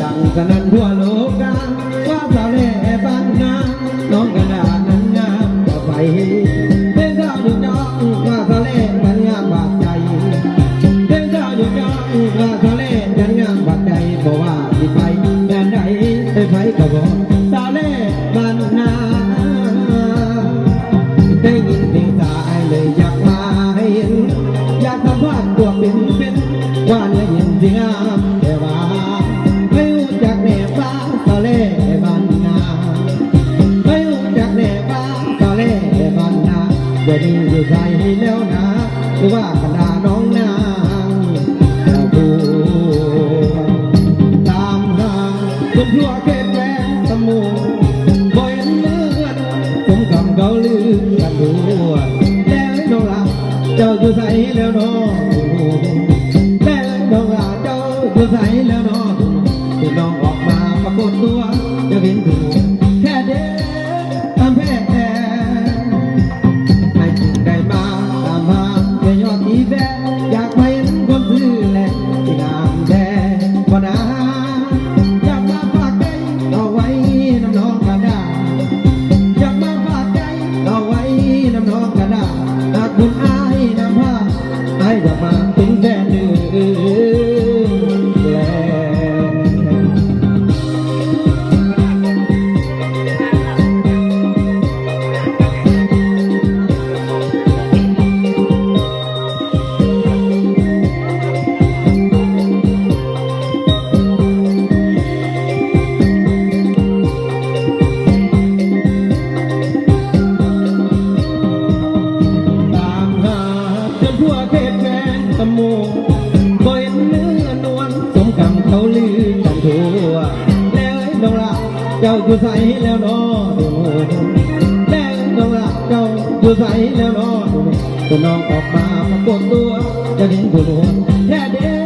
ดังสนั่นทั่วโลกกาว่าสาวแล่บ้านงามน้องกระดาษนั้นงามก็ไปเป็นสาวดุดองว่าสาวแล่มันงามบาดใจเป็นสาวดุดองว่าสาวแล่มันงามบาดใจเพราะว่าที่ไปแดนใดไปก็บอก หรืว่าบรรดาน้องนางบูตามหาคนทั่วเกตแวงตะมูบ่อยเมื่อนผมกำเกาลืมกันดูแล้วน้องลาเจ้าอยู่ใส่แล้วน้องแล้วน้องลาเจ้าอยู่ใส่แล้วน้อง เจ้าอยู่ใสแล้วนอแดงต้องรักเจ้าอยู่ใสแล้วนอตัวน้องออกมาปรดตัวจะเห็นตัวแท้เด้